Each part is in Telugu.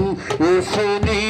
我是你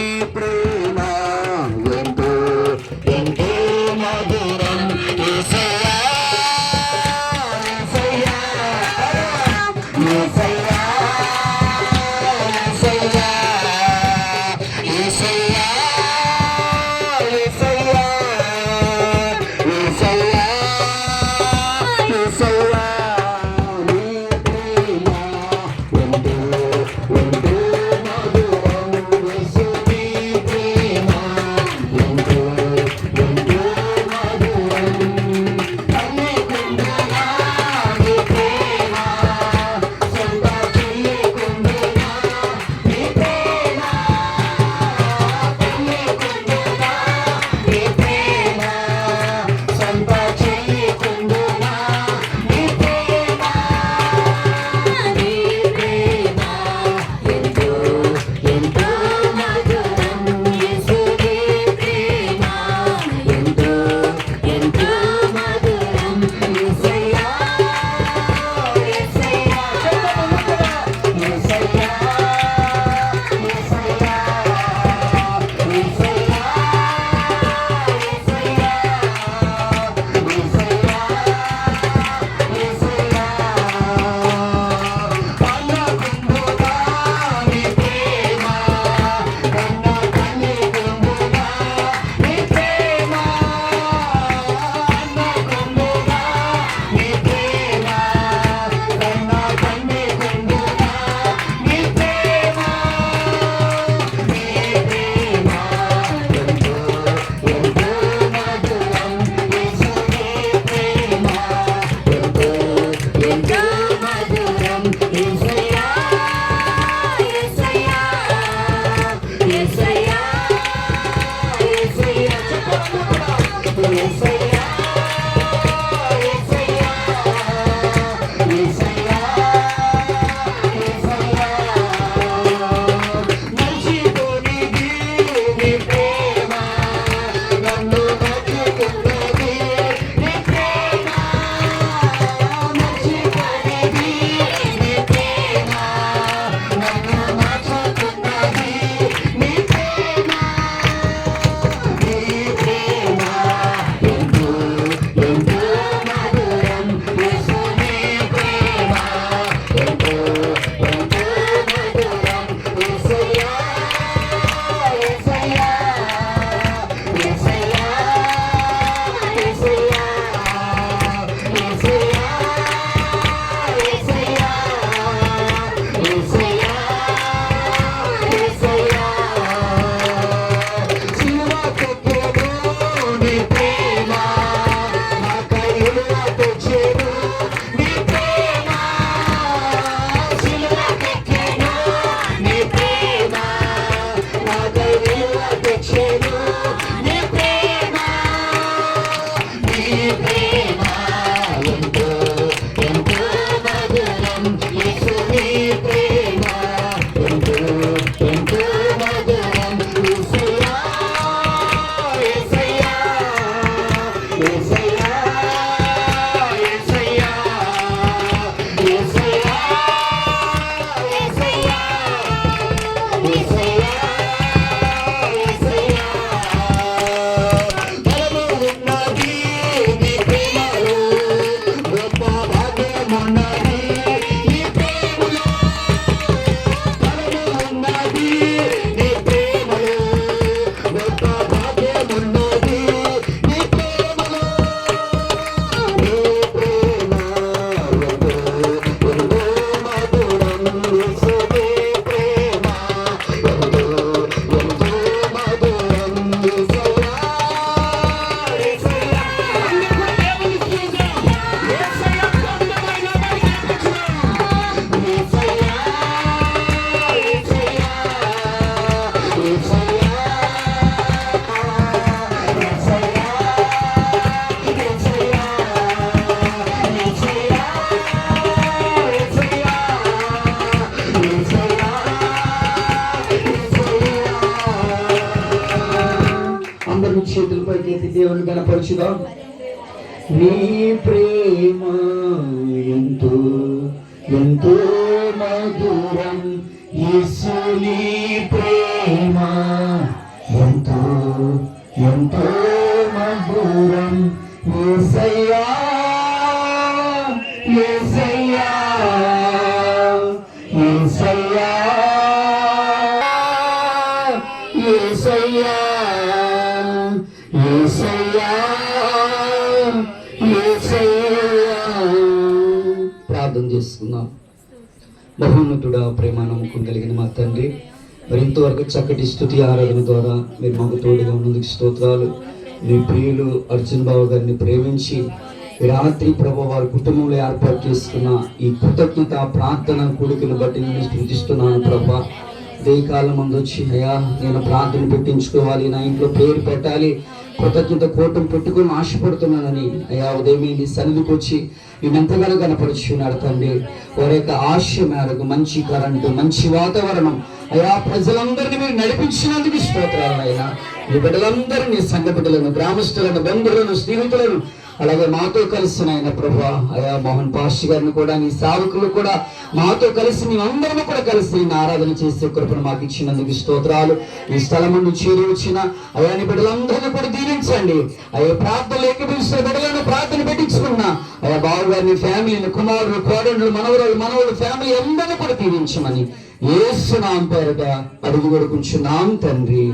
నీ ప్రేమ దేవుని కనపరచుదాం నీ ప్రేమ ఎంతో ఎంతో మధురం. యేసుని ప్రేమ ఎంతో ఎంతో మధురం. యేసయ్యా యేసయ్యా ప్రార్థన చేసుకుందాం. మహోన్నతుడా ప్రేమ నమ్మకం కలిగిన మా తండ్రి మరి ఇంతవరకు చక్కటి స్థుతి ఆరాధన ద్వారా మీరు మాకు తోడుగా ఉన్నందుకు స్తోత్రాలు. మీ ప్రియులు అర్జున్ బాబు గారిని ప్రేమించి రాత్రి ప్రభు వారి కుటుంబంలో ఏర్పాటు చేసుకున్న ఈ కృతజ్ఞత ప్రార్థన కూడికను బట్టి నేను స్థుతిస్తున్నాను ప్రభా. ఇదే ముందు వచ్చి అయ్యా నేను ప్రార్థన పెట్టించుకోవాలి నా ఇంట్లో పేరు పెట్టాలి కృతజ్ఞత కోటం పెట్టుకుని ఆశపడుతున్నానని అయ్యా ఉదయం నీ సన్నిధికి వచ్చి నేనెంతగానో కనపరుచున్నాడు తండ్రి. వారి యొక్క ఆశ మేరకు మంచి కరెంటు మంచి వాతావరణం అయా ప్రజలందరినీ మీరు నడిపించినందుకు స్తోత్రాలు అయినా మీ బిడ్డలందరినీ సంఘ బిడ్డలను గ్రామస్తులను బంధువులను స్నేహితులను అలాగే మాతో కలిసి నాయన ప్రభా అయా మోహన్ పాషి గారిని కూడా నీ సేవకులు కూడా మాతో కలిసి నీ అందరం కూడా కలిసి నిన్ను ఆరాధన చేసే కృపను మాకు ఇచ్చినందుకు స్తోత్రాలు. ఈ స్థలం నుండి చేరి వచ్చిన అయా నీ బిడ్డలందరినీ కూడా దీవించండి. అయ్యా ప్రార్థన ఏకీభవిస్తున్న బిడ్డలను ప్రార్థన పెట్టించుకున్నా అయ్యా బాబు గారిని ఫ్యామిలీని కుమారుడు కోడళ్ళు మనవరాలు మనవడు ఫ్యామిలీ అందరినీ కూడా దీవించమని ఏసునాం పేరుగా అడుగు కొడుకుంటున్నాం తండ్రి.